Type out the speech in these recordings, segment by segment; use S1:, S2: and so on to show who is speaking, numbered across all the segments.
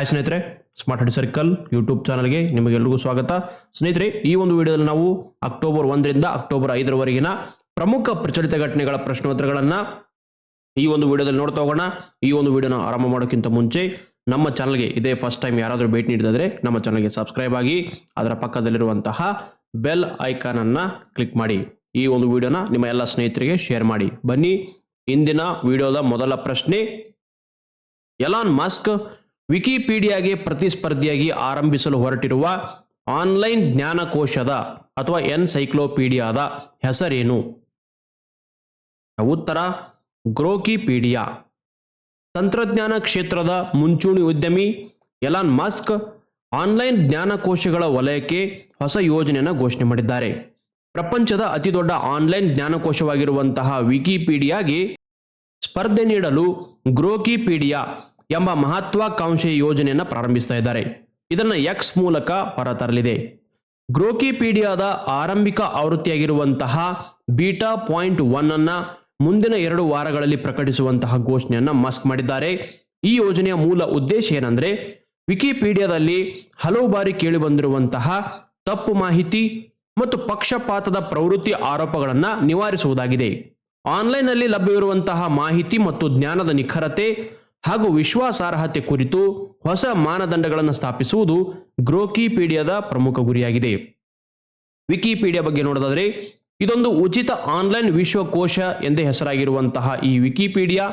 S1: Hi ಸ್ನೇಹಿತರೆ. Smart ಹಡಿ circle YouTube ಚಾನಲ್ಗೆ ನಿಮಗೆಲ್ಲರಿಗೂ ಸ್ವಾಗತ. ಸ್ನೇಹಿತರೆ, ಈ ಒಂದು ವಿಡಿಯೋದಲ್ಲಿ ನಾವು ಅಕ್ಟೋಬರ್ ಒಂದರಿಂದ ಅಕ್ಟೋಬರ್ ಐದರವರೆಗಿನ ಪ್ರಮುಖ ಪ್ರಚಲಿತ ಘಟನೆಗಳ ಪ್ರಶ್ನೋತ್ತರಗಳನ್ನು ಈ ಒಂದು ವಿಡಿಯೋದಲ್ಲಿ ನೋಡ್ತಾ ಹೋಗೋಣ. ಈ ಒಂದು ವಿಡಿಯೋನ ಆರಂಭ ಮಾಡೋಕ್ಕಿಂತ ಮುಂಚೆ ನಮ್ಮ ಚಾನಲ್ಗೆ ಇದೇ ಫಸ್ಟ್ ಟೈಮ್ ಯಾರಾದರೂ ಭೇಟಿ ನೀಡಿದರೆ ನಮ್ಮ ಚಾನಲ್ಗೆ ಸಬ್ಸ್ಕ್ರೈಬ್ ಆಗಿ, ಅದರ ಪಕ್ಕದಲ್ಲಿರುವಂತಹ ಬೆಲ್ ಐಕಾನ್ ಅನ್ನು ಕ್ಲಿಕ್ ಮಾಡಿ. ಈ ಒಂದು ವಿಡಿಯೋನ ನಿಮ್ಮ ಎಲ್ಲ ಸ್ನೇಹಿತರಿಗೆ ಶೇರ್ ಮಾಡಿ. ಬನ್ನಿ, ಇಂದಿನ ವಿಡಿಯೋದ ಮೊದಲ ಪ್ರಶ್ನೆ. ಎಲಾನ್ ಮಸ್ಕ್ ವಿಕಿಪೀಡಿಯಾಗೆ ಪ್ರತಿಸ್ಪರ್ಧಿಯಾಗಿ ಆರಂಭಿಸಲು ಹೊರಟಿರುವ ಆನ್ಲೈನ್ ಜ್ಞಾನಕೋಶದ ಅಥವಾ ಎನ್ಸೈಕ್ಲೋಪೀಡಿಯಾದ ಹೆಸರೇನು? ಉತ್ತರ, ಗ್ರೋಕಿಪೀಡಿಯಾ. ತಂತ್ರಜ್ಞಾನ ಕ್ಷೇತ್ರದ ಮುಂಚೂಣಿ ಉದ್ಯಮಿ ಎಲಾನ್ ಮಸ್ಕ್ ಆನ್ಲೈನ್ ಜ್ಞಾನಕೋಶಗಳ ವಲಯಕ್ಕೆ ಹೊಸ ಯೋಜನೆಯನ್ನು ಘೋಷಣೆ ಮಾಡಿದ್ದಾರೆ. ಪ್ರಪಂಚದ ಅತಿದೊಡ್ಡ ಆನ್ಲೈನ್ ಜ್ಞಾನಕೋಶವಾಗಿರುವಂತಹ ವಿಕಿಪೀಡಿಯಾಗೆ ಸ್ಪರ್ಧೆ ನೀಡಲು ಗ್ರೋಕಿಪೀಡಿಯಾ ಎಂಬ ಮಹತ್ವಾಕಾಂಕ್ಷೆಯ ಯೋಜನೆಯನ್ನು ಪ್ರಾರಂಭಿಸ್ತಾ ಇದ್ದಾರೆ. ಇದನ್ನು ಎಕ್ಸ್ ಮೂಲಕ ಹೊರತರಲಿದೆ. ಗ್ರೋಕಿಪೀಡಿಯಾದ ಆರಂಭಿಕ ಆವೃತ್ತಿಯಾಗಿರುವಂತಹ ಬೀಟಾ ಪಾಯಿಂಟ್ ಒನ್ ಅನ್ನ ಮುಂದಿನ ಎರಡು ವಾರಗಳಲ್ಲಿ ಪ್ರಕಟಿಸುವಂತಹ ಘೋಷಣೆಯನ್ನು ಮಸ್ಕ್ ಮಾಡಿದ್ದಾರೆ. ಈ ಯೋಜನೆಯ ಮೂಲ ಉದ್ದೇಶ ಏನಂದ್ರೆ ವಿಕಿಪೀಡಿಯಾದಲ್ಲಿ ಹಲವು ಬಾರಿ ಕೇಳಿಬಂದಿರುವಂತಹ ತಪ್ಪು ಮಾಹಿತಿ ಮತ್ತು ಪಕ್ಷಪಾತದ ಪ್ರವೃತ್ತಿ ಆರೋಪಗಳನ್ನು ನಿವಾರಿಸುವುದಾಗಿದೆ. ಆನ್ಲೈನ್ನಲ್ಲಿ ಲಭ್ಯವಿರುವಂತಹ ಮಾಹಿತಿ ಮತ್ತು ಜ್ಞಾನದ ನಿಖರತೆ ಹಾಗೂ ವಿಶ್ವಾಸಾರ್ಹತೆ ಕುರಿತು ಹೊಸ ಮಾನದಂಡಗಳನ್ನು ಸ್ಥಾಪಿಸುವುದು ಗ್ರೋಕಿಪೀಡಿಯಾದ ಪ್ರಮುಖ ಗುರಿಯಾಗಿದೆ. ವಿಕಿಪೀಡಿಯಾ ಬಗ್ಗೆ ನೋಡೋದಾದರೆ, ಇದೊಂದು ಉಚಿತ ಆನ್ಲೈನ್ ವಿಶ್ವಕೋಶ ಎಂದೇ ಹೆಸರಾಗಿರುವಂತಹ ಈ ವಿಕಿಪೀಡಿಯಾ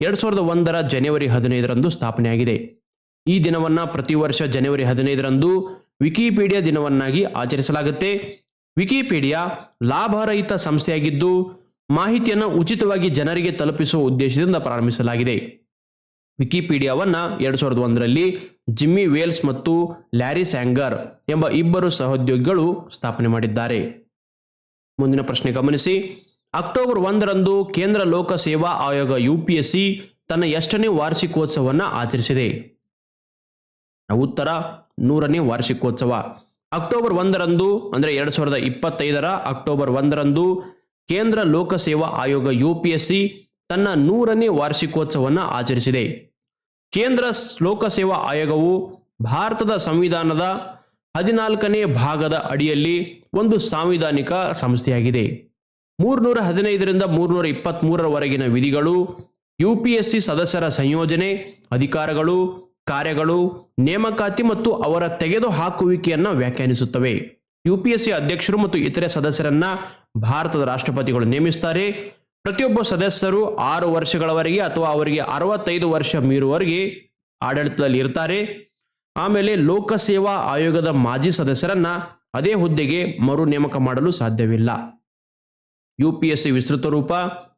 S1: ಎರಡ್ ಸಾವಿರದ ಒಂದರ ಜನವರಿ ಹದಿನೈದರಂದು ಸ್ಥಾಪನೆಯಾಗಿದೆ. ಈ ದಿನವನ್ನು ಪ್ರತಿ ವರ್ಷ ಜನವರಿ ಹದಿನೈದರಂದು ವಿಕಿಪೀಡಿಯಾ ದಿನವನ್ನಾಗಿ ಆಚರಿಸಲಾಗುತ್ತೆ. ವಿಕಿಪೀಡಿಯಾ ಲಾಭರಹಿತ ಸಂಸ್ಥೆಯಾಗಿದ್ದು, ಮಾಹಿತಿಯನ್ನು ಉಚಿತವಾಗಿ ಜನರಿಗೆ ತಲುಪಿಸುವ ಉದ್ದೇಶದಿಂದ ಪ್ರಾರಂಭಿಸಲಾಗಿದೆ. ವಿಕಿಪೀಡಿಯಾವನ್ನ ಎರಡು ಸಾವಿರದ ಒಂದರಲ್ಲಿ ಜಿಮ್ಮಿ ವೇಲ್ಸ್ ಮತ್ತು ಲ್ಯಾರಿ ಸ್ಯಾಂಗರ್ ಎಂಬ ಇಬ್ಬರು ಸಹೋದ್ಯೋಗಿಗಳು ಸ್ಥಾಪನೆ ಮಾಡಿದ್ದಾರೆ. ಮುಂದಿನ ಪ್ರಶ್ನೆ ಗಮನಿಸಿ. ಅಕ್ಟೋಬರ್ ಒಂದರಂದು ಕೇಂದ್ರ ಲೋಕ ಸೇವಾ ಆಯೋಗ ಸಿ ತನ್ನ ಎಷ್ಟನೇ ವಾರ್ಷಿಕೋತ್ಸವವನ್ನು ಆಚರಿಸಿದೆ. ಉತ್ತರ, ನೂರನೇ ವಾರ್ಷಿಕೋತ್ಸವ. ಅಕ್ಟೋಬರ್ ಒಂದರಂದು, ಅಂದರೆ ಎರಡು ಸಾವಿರದ ಇಪ್ಪತ್ತೈದರ ಅಕ್ಟೋಬರ್ ಒಂದರಂದು ಕೇಂದ್ರ ಲೋಕ ಸೇವಾ ಆಯೋಗ ಸಿ ತನ್ನ ನೂರನೇ ವಾರ್ಷಿಕೋತ್ಸವವನ್ನು ಆಚರಿಸಿದೆ. ಕೇಂದ್ರ ಲೋಕಸೇವಾ ಆಯೋಗವು ಭಾರತದ ಸಂವಿಧಾನದ ಹದಿನಾಲ್ಕನೇ ಭಾಗದ ಅಡಿಯಲ್ಲಿ ಒಂದು ಸಾಂವಿಧಾನಿಕ ಸಂಸ್ಥೆಯಾಗಿದೆ. ಮೂರ್ನೂರ ಹದಿನೈದರಿಂದ ಮೂರ್ನೂರ ಇಪ್ಪತ್ತ್ಮೂರರವರೆಗಿನ ವಿಧಿಗಳು ಯು ಪಿ ಎಸ್ ಸಿ ಸದಸ್ಯರ ಸಂಯೋಜನೆ, ಅಧಿಕಾರಗಳು, ಕಾರ್ಯಗಳು, ನೇಮಕಾತಿ ಮತ್ತು ಅವರ ತೆಗೆದುಹಾಕುವಿಕೆಯನ್ನು ವ್ಯಾಖ್ಯಾನಿಸುತ್ತವೆ. ಯು ಪಿ ಎಸ್ ಸಿ ಅಧ್ಯಕ್ಷರು ಮತ್ತು ಇತರೆ ಸದಸ್ಯರನ್ನ ಭಾರತದ ರಾಷ್ಟ್ರಪತಿಗಳು ನೇಮಿಸ್ತಾರೆ. ಪ್ರತಿಯೊಬ್ಬ ಸದಸ್ಯರು ಆರು ವರ್ಷಗಳವರೆಗೆ ಅಥವಾ ಅವರಿಗೆ ಅರವತ್ತೈದು ವರ್ಷ ಮೀರುವವರೆಗೆ ಆಡಳಿತದಲ್ಲಿ ಇರ್ತಾರೆ. ಆಮೇಲೆ ಲೋಕಸೇವಾ ಆಯೋಗದ ಮಾಜಿ ಸದಸ್ಯರನ್ನ ಅದೇ ಹುದ್ದೆಗೆ ಮರು ನೇಮಕ ಮಾಡಲು ಸಾಧ್ಯವಿಲ್ಲ. ಯು ಪಿ ಎಸ್ ಸಿ ವಿಸ್ತೃತ ರೂಪ,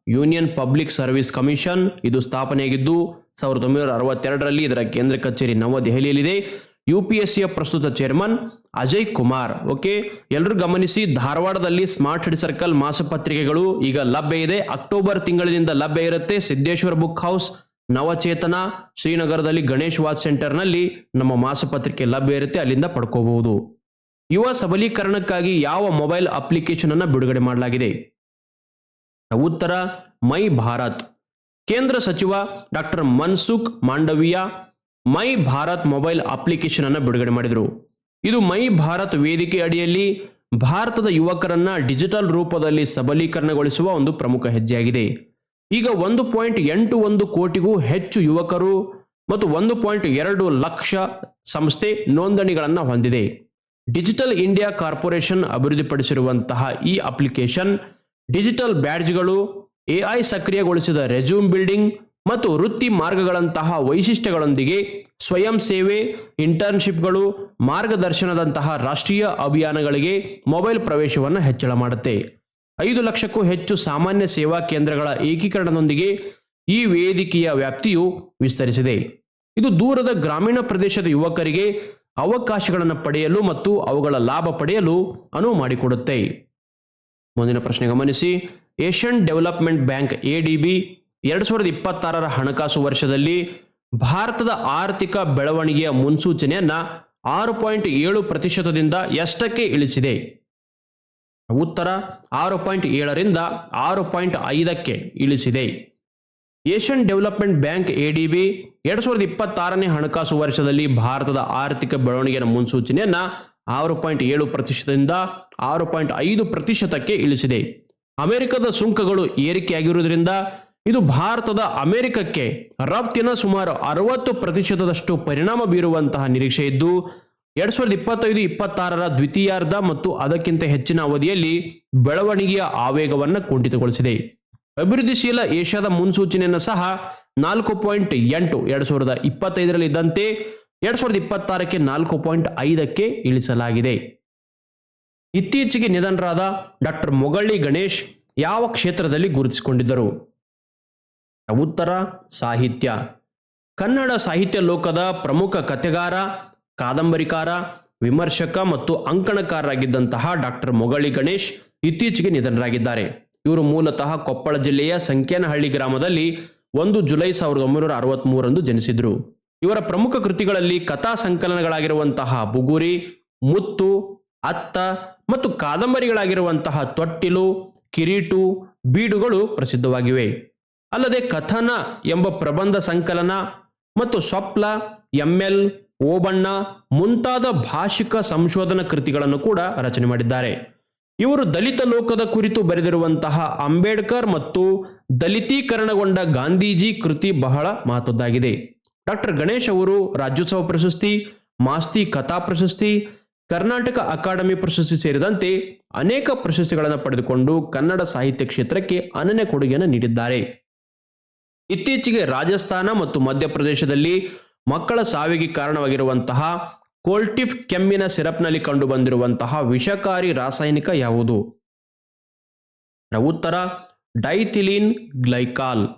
S1: ಯೂನಿಯನ್ ಪಬ್ಲಿಕ್ ಸರ್ವಿಸ್ ಕಮಿಷನ್ ಇದು ಸ್ಥಾಪನೆಯಾಗಿದ್ದು, ಸಾವಿರದ ಒಂಬೈನೂರ ಅರವತ್ತೆರಡರಲ್ಲಿ ಇದರ ಕೇಂದ್ರ ಕಚೇರಿ ನವದೆಹಲಿಯಲ್ಲಿದೆ. ಯು ಪಿ ಎಸ್ ಸಿಯ ಪ್ರಸ್ತುತ ಚೇರ್ಮನ್ ಅಜಯ್ ಕುಮಾರ್, ಓಕೆ? ಎಲ್ಲರೂ ಗಮನಿಸಿ, ಧಾರವಾಡದಲ್ಲಿ ಸ್ಮಾರ್ಟ್ ಹೆಡ್ ಸರ್ಕಲ್ ಮಾಸಪತ್ರಿಕೆಗಳು ಈಗ ಲಭ್ಯ ಇದೆ. ಅಕ್ಟೋಬರ್ ತಿಂಗಳಿನಿಂದ ಲಭ್ಯ ಇರುತ್ತೆ. ಸಿದ್ದೇಶ್ವರ ಬುಕ್ ಹೌಸ್, ನವಚೇತನ, ಶ್ರೀನಗರದಲ್ಲಿ ಗಣೇಶ್ ವಾಚ್ ಸೆಂಟರ್ನಲ್ಲಿ ನಮ್ಮ ಮಾಸಪತ್ರಿಕೆ ಲಭ್ಯ ಇರುತ್ತೆ. ಅಲ್ಲಿಂದ ಪಡ್ಕೋಬಹುದು. ಯುವ ಸಬಲೀಕರಣಕ್ಕಾಗಿ ಯಾವ ಮೊಬೈಲ್ ಅಪ್ಲಿಕೇಶನ್ ಅನ್ನು ಬಿಡುಗಡೆ ಮಾಡಲಾಗಿದೆ? ಉತ್ತರ, ಮೈ ಭಾರತ್. ಕೇಂದ್ರ ಸಚಿವ doctor Mansukh Mandaviya my Bharat mobile application ಅನ್ನು ಬಿಡುಗಡೆ ಮಾಡಿದರು. ಇದು ಮೈ ಭಾರತ್ ವೇದಿಕೆ ಅಡಿಯಲ್ಲಿ ಭಾರತದ ಯುವಕರನ್ನ ಡಿಜಿಟಲ್ ರೂಪದಲ್ಲಿ ಸಬಲೀಕರಣಗೊಳಿಸುವ ಒಂದು ಪ್ರಮುಖ ಹೆಜ್ಜೆಯಾಗಿದೆ. ಈಗ ಒಂದು ಪಾಯಿಂಟ್ ಎಂಟು ಒಂದು ಕೋಟಿಗೂ ಹೆಚ್ಚು ಯುವಕರು ಮತ್ತು ಒಂದು ಪಾಯಿಂಟ್ ಎರಡು ಲಕ್ಷ ಸಂಸ್ಥೆ ನೋಂದಣಿಗಳನ್ನು ಹೊಂದಿದೆ. ಡಿಜಿಟಲ್ ಇಂಡಿಯಾ ಕಾರ್ಪೊರೇಷನ್ ಅಭಿವೃದ್ಧಿಪಡಿಸಿರುವಂತಹ ಈ ಅಪ್ಲಿಕೇಶನ್ ಡಿಜಿಟಲ್ ಬ್ಯಾಡ್ಜ್ಗಳು ಎಐ ಸಕ್ರಿಯಗೊಳಿಸಿದ ರೆಸ್ಯೂಮ್ ಬಿಲ್ಡಿಂಗ್ ಮತ್ತು ವೃತ್ತಿ ಮಾರ್ಗಗಳಂತಹ ವೈಶಿಷ್ಟ್ಯಗಳೊಂದಿಗೆ ಸ್ವಯಂ ಸೇವೆ ಇಂಟರ್ನ್ಶಿಪ್ಗಳು ಮಾರ್ಗದರ್ಶನದಂತಹ ರಾಷ್ಟ್ರೀಯ ಅಭಿಯಾನಗಳಿಗೆ ಮೊಬೈಲ್ ಪ್ರವೇಶವನ್ನು ಹೆಚ್ಚಳ ಮಾಡುತ್ತೆ. ಐದು ಲಕ್ಷಕ್ಕೂ ಹೆಚ್ಚು ಸಾಮಾನ್ಯ ಸೇವಾ ಕೇಂದ್ರಗಳ ಏಕೀಕರಣದೊಂದಿಗೆ ಈ ವೇದಿಕೆಯ ವ್ಯಾಪ್ತಿಯು ವಿಸ್ತರಿಸಿದೆ. ಇದು ದೂರದ ಗ್ರಾಮೀಣ ಪ್ರದೇಶದ ಯುವಕರಿಗೆ ಅವಕಾಶಗಳನ್ನು ಪಡೆಯಲು ಮತ್ತು ಅವುಗಳ ಲಾಭ ಪಡೆಯಲು ಅನುವು ಮಾಡಿಕೊಡುತ್ತೆ. ಮುಂದಿನ ಪ್ರಶ್ನೆ ಗಮನಿಸಿ. ಏಷ್ಯನ್ ಡೆವಲಪ್ಮೆಂಟ್ ಬ್ಯಾಂಕ್ ಎಡಿಬಿ ಎರಡು ಸಾವಿರದ ಇಪ್ಪತ್ತಾರರ ಹಣಕಾಸು ವರ್ಷದಲ್ಲಿ ಭಾರತದ ಆರ್ಥಿಕ ಬೆಳವಣಿಗೆಯ ಮುನ್ಸೂಚನೆಯನ್ನ ಆರು ಪಾಯಿಂಟ್ ಏಳು ಪ್ರತಿಶತದಿಂದ ಎಷ್ಟಕ್ಕೆ ಇಳಿಸಿದೆ? ಉತ್ತರ, ಆರು ಪಾಯಿಂಟ್ ಏಳರಿಂದ ಆರು ಪಾಯಿಂಟ್ ಐದಕ್ಕೆ ಇಳಿಸಿದೆ. ಏಷ್ಯನ್ ಡೆವಲಪ್ಮೆಂಟ್ ಬ್ಯಾಂಕ್ ಎಡಿಬಿ ಎರಡ್ ಸಾವಿರದ ಇಪ್ಪತ್ತಾರನೇ ಹಣಕಾಸು ವರ್ಷದಲ್ಲಿ ಭಾರತದ ಆರ್ಥಿಕ ಬೆಳವಣಿಗೆಯ ಮುನ್ಸೂಚನೆಯನ್ನ ಆರು ಪಾಯಿಂಟ್ ಏಳು ಪ್ರತಿಶತದಿಂದ ಆರು ಪಾಯಿಂಟ್ ಐದು ಪ್ರತಿಶತಕ್ಕೆ ಇಳಿಸಿದೆ. ಅಮೆರಿಕದ ಸುಂಕಗಳು ಏರಿಕೆಯಾಗಿರುವುದರಿಂದ ಇದು ಭಾರತದ ಅಮೆರಿಕಕ್ಕೆ ರಫ್ತಿನ ಸುಮಾರು ಅರವತ್ತು ಪ್ರತಿಶತದಷ್ಟು ಪರಿಣಾಮ ಬೀರುವಂತಹ ನಿರೀಕ್ಷೆ ಇದ್ದು, ಎರಡ್ ಸಾವಿರದ ಇಪ್ಪತ್ತೈದು, ಇಪ್ಪತ್ತಾರರ ದ್ವಿತೀಯಾರ್ಧ ಮತ್ತು ಅದಕ್ಕಿಂತ ಹೆಚ್ಚಿನ ಅವಧಿಯಲ್ಲಿ ಬೆಳವಣಿಗೆಯ ಆವೇಗವನ್ನು ಕುಂಠಿತಗೊಳಿಸಿದೆ. ಅಭಿವೃದ್ಧಿಶೀಲ ಏಷ್ಯಾದ ಮುನ್ಸೂಚನೆಯನ್ನು ಸಹ ನಾಲ್ಕು ಪಾಯಿಂಟ್ ಎಂಟು ಎರಡ್ ಸಾವಿರದ ಇಪ್ಪತ್ತೈದರಲ್ಲಿ ಇದ್ದಂತೆ ಎರಡ್ ಸಾವಿರದ ಇಪ್ಪತ್ತಾರಕ್ಕೆ ನಾಲ್ಕು ಪಾಯಿಂಟ್ ಐದಕ್ಕೆ ಇಳಿಸಲಾಗಿದೆ. ಇತ್ತೀಚೆಗೆ ನಿಧನರಾದ ಡಾಕ್ಟರ್ ಮೊಗಳ್ಳಿ ಗಣೇಶ್ ಯಾವ ಕ್ಷೇತ್ರದಲ್ಲಿ ಗುರುತಿಸಿಕೊಂಡಿದ್ದರು? ಉತ್ತರ ಸಾಹಿತ್ಯ. ಕನ್ನಡ ಸಾಹಿತ್ಯ ಲೋಕದ ಪ್ರಮುಖ ಕಥೆಗಾರ, ಕಾದಂಬರಿಕಾರ, ವಿಮರ್ಶಕ ಮತ್ತು ಅಂಕಣಕಾರರಾಗಿದ್ದಂತಹ ಡಾಕ್ಟರ್ ಮೊಗಳಿ ಗಣೇಶ್ ಇತ್ತೀಚೆಗೆ ನಿಧನರಾಗಿದ್ದಾರೆ. ಇವರು ಮೂಲತಃ ಕೊಪ್ಪಳ ಜಿಲ್ಲೆಯ ಸಂಕೇನಹಳ್ಳಿ ಗ್ರಾಮದಲ್ಲಿ ಒಂದು ಜುಲೈ ಸಾವಿರದ ಒಂಬೈನೂರ ಅರವತ್ಮೂರರಂದು ಜನಿಸಿದರು. ಇವರ ಪ್ರಮುಖ ಕೃತಿಗಳಲ್ಲಿ ಕಥಾ ಸಂಕಲನಗಳಾಗಿರುವಂತಹ ಬುಗುರಿ, ಮುತ್ತು, ಅತ್ತ ಮತ್ತು ಕಾದಂಬರಿಗಳಾಗಿರುವಂತಹ ತೊಟ್ಟಿಲು, ಕಿರೀಟು, ಬೀಡುಗಳು ಪ್ರಸಿದ್ಧವಾಗಿವೆ. ಅಲ್ಲದೆ ಕಥನ ಎಂಬ ಪ್ರಬಂಧ ಸಂಕಲನ ಮತ್ತು ಸ್ವಪ್ಲ ಎಂಎಲ್ ಓಬಣ್ಣ ಮುಂತಾದ ಭಾಷಿಕ ಸಂಶೋಧನಾ ಕೃತಿಗಳನ್ನು ಕೂಡ ರಚನೆ ಮಾಡಿದ್ದಾರೆ. ಇವರು ದಲಿತ ಲೋಕದ ಕುರಿತು ಬರೆದಿರುವಂತಹ ಅಂಬೇಡ್ಕರ್ ಮತ್ತು ದಲಿತೀಕರಣಗೊಂಡ ಗಾಂಧೀಜಿ ಕೃತಿ ಬಹಳ ಮಹತ್ವದ್ದಾಗಿದೆ. ಡಾಕ್ಟರ್ ಗಣೇಶ್ ಅವರು ರಾಜ್ಯೋತ್ಸವ ಪ್ರಶಸ್ತಿ, ಮಾಸ್ತಿ ಕಥಾ ಪ್ರಶಸ್ತಿ, ಕರ್ನಾಟಕ ಅಕಾಡೆಮಿ ಪ್ರಶಸ್ತಿ ಸೇರಿದಂತೆ ಅನೇಕ ಪ್ರಶಸ್ತಿಗಳನ್ನು ಪಡೆದುಕೊಂಡು ಕನ್ನಡ ಸಾಹಿತ್ಯ ಕ್ಷೇತ್ರಕ್ಕೆ ಅನನ್ಯ ಕೊಡುಗೆಯನ್ನು ನೀಡಿದ್ದಾರೆ. ಇತ್ತೀಚೆಗೆ ರಾಜಸ್ಥಾನ ಮತ್ತು ಮಧ್ಯಪ್ರದೇಶದಲ್ಲಿ ಮಕ್ಕಳ ಸಾವಿಗೆ ಕಾರಣವಾಗಿರುವಂತಹ ಕೋಲ್ಟಿಫ್ ಕೆಮ್ಮಿನ ಸಿರಪ್ನಲ್ಲಿ ಕಂಡುಬಂದಿರುವಂತಹ ವಿಷಕಾರಿ ರಾಸಾಯನಿಕ ಯಾವುದು? ಉತ್ತರ, ಡೈಥಿಲಿನ್ ಗ್ಲೈಕಾಲ್.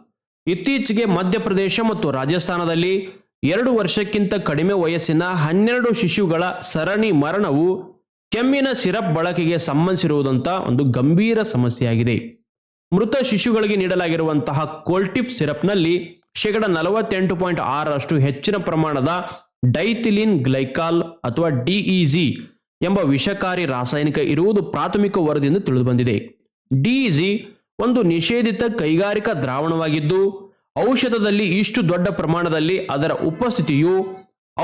S1: ಇತ್ತೀಚೆಗೆ ಮಧ್ಯಪ್ರದೇಶ ಮತ್ತು ರಾಜಸ್ಥಾನದಲ್ಲಿ ಎರಡು ವರ್ಷಕ್ಕಿಂತ ಕಡಿಮೆ ವಯಸ್ಸಿನ ಹನ್ನೆರಡು ಶಿಶುಗಳ ಸರಣಿ ಮರಣವು ಕೆಮ್ಮಿನ ಸಿರಪ್ ಬಳಕೆಗೆ ಸಂಬಂಧಿಸಿರುವುದಂತ ಒಂದು ಗಂಭೀರ ಸಮಸ್ಯೆಯಾಗಿದೆ. ಮೃತ ಶಿಶುಗಳಿಗೆ ನೀಡಲಾಗಿರುವಂತಹ ಕೋಲ್ಟಿಪ್ ಸಿರಪ್ನಲ್ಲಿ ಶೇಕಡ ನಲವತ್ತೆಂಟು ಪಾಯಿಂಟ್ ಆರರಷ್ಟು ಹೆಚ್ಚಿನ ಪ್ರಮಾಣದ ಡೈಥಿಲಿನ್ ಗ್ಲೈಕಾಲ್ ಅಥವಾ ಡಿಇಜಿ ಎಂಬ ವಿಷಕಾರಿ ರಾಸಾಯನಿಕ ಇರುವುದು ಪ್ರಾಥಮಿಕ ವರದಿಯಿಂದ ತಿಳಿದುಬಂದಿದೆ. ಡಿಇಜಿ ಒಂದು ನಿಷೇಧಿತ ಕೈಗಾರಿಕಾ ದ್ರಾವಣವಾಗಿದ್ದು, ಔಷಧದಲ್ಲಿ ಇಷ್ಟು ದೊಡ್ಡ ಪ್ರಮಾಣದಲ್ಲಿ ಅದರ ಉಪಸ್ಥಿತಿಯು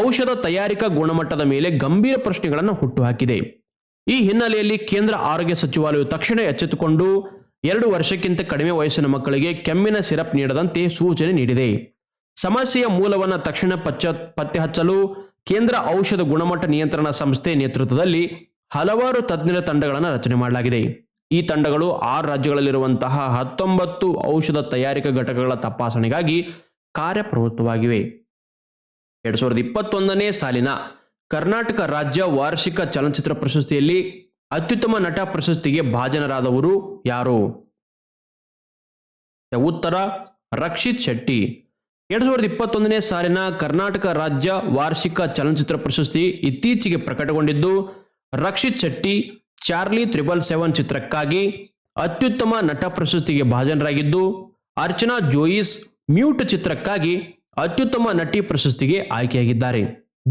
S1: ಔಷಧ ತಯಾರಿಕಾ ಗುಣಮಟ್ಟದ ಮೇಲೆ ಗಂಭೀರ ಪ್ರಶ್ನೆಗಳನ್ನು ಹುಟ್ಟುಹಾಕಿದೆ. ಈ ಹಿನ್ನೆಲೆಯಲ್ಲಿ ಕೇಂದ್ರ ಆರೋಗ್ಯ ಸಚಿವಾಲಯವು ತಕ್ಷಣ ಎಚ್ಚೆತ್ತುಕೊಂಡು ಎರಡು ವರ್ಷಕ್ಕಿಂತ ಕಡಿಮೆ ವಯಸ್ಸಿನ ಮಕ್ಕಳಿಗೆ ಕೆಮ್ಮಿನ ಸಿರಪ್ ನೀಡದಂತೆ ಸೂಚನೆ ನೀಡಿದೆ. ಸಮಸ್ಯೆಯ ಮೂಲವನ್ನು ತಕ್ಷಣ ಪಚ್ಚ ಪತ್ತೆ ಹಚ್ಚಲು ಕೇಂದ್ರ ಔಷಧ ಗುಣಮಟ್ಟ ನಿಯಂತ್ರಣ ಸಂಸ್ಥೆ ನೇತೃತ್ವದಲ್ಲಿ ಹಲವಾರು ತಜ್ಞರ ತಂಡಗಳನ್ನು ರಚನೆ ಮಾಡಲಾಗಿದೆ. ಈ ತಂಡಗಳು ಆರು ರಾಜ್ಯಗಳಲ್ಲಿರುವಂತಹ ಹತ್ತೊಂಬತ್ತು ಔಷಧ ತಯಾರಿಕಾ ಘಟಕಗಳ ತಪಾಸಣೆಗಾಗಿ ಕಾರ್ಯಪ್ರವೃತ್ತವಾಗಿವೆ. ಎರಡ್ ಸಾವಿರದ ಇಪ್ಪತ್ತೊಂದನೇ ಸಾಲಿನ ಕರ್ನಾಟಕ ರಾಜ್ಯ ವಾರ್ಷಿಕ ಚಲನಚಿತ್ರ ಪ್ರಶಸ್ತಿಯಲ್ಲಿ ಅತ್ಯುತ್ತಮ ನಟ ಪ್ರಶಸ್ತಿಗೆ ಭಾಜನರಾದವರು ಯಾರು? ಉತ್ತರ, ರಕ್ಷಿತ್ ಶೆಟ್ಟಿ. ಎರಡ್ ಸಾವಿರದ ಇಪ್ಪತ್ತೊಂದನೇ ಸಾಲಿನ ಕರ್ನಾಟಕ ರಾಜ್ಯ ವಾರ್ಷಿಕ ಚಲನಚಿತ್ರ ಪ್ರಶಸ್ತಿ ಇತ್ತೀಚೆಗೆ ಪ್ರಕಟಗೊಂಡಿದ್ದು, Rakshit Shetty, Charlie triple seven ಚಿತ್ರಕ್ಕಾಗಿ ಅತ್ಯುತ್ತಮ ನಟ ಪ್ರಶಸ್ತಿಗೆ ಭಾಜನರಾಗಿದ್ದು, ಅರ್ಚನಾ ಜೋಯಿಸ್ ಮ್ಯೂಟ್ ಚಿತ್ರಕ್ಕಾಗಿ ಅತ್ಯುತ್ತಮ ನಟಿ ಪ್ರಶಸ್ತಿಗೆ ಆಯ್ಕೆಯಾಗಿದ್ದಾರೆ.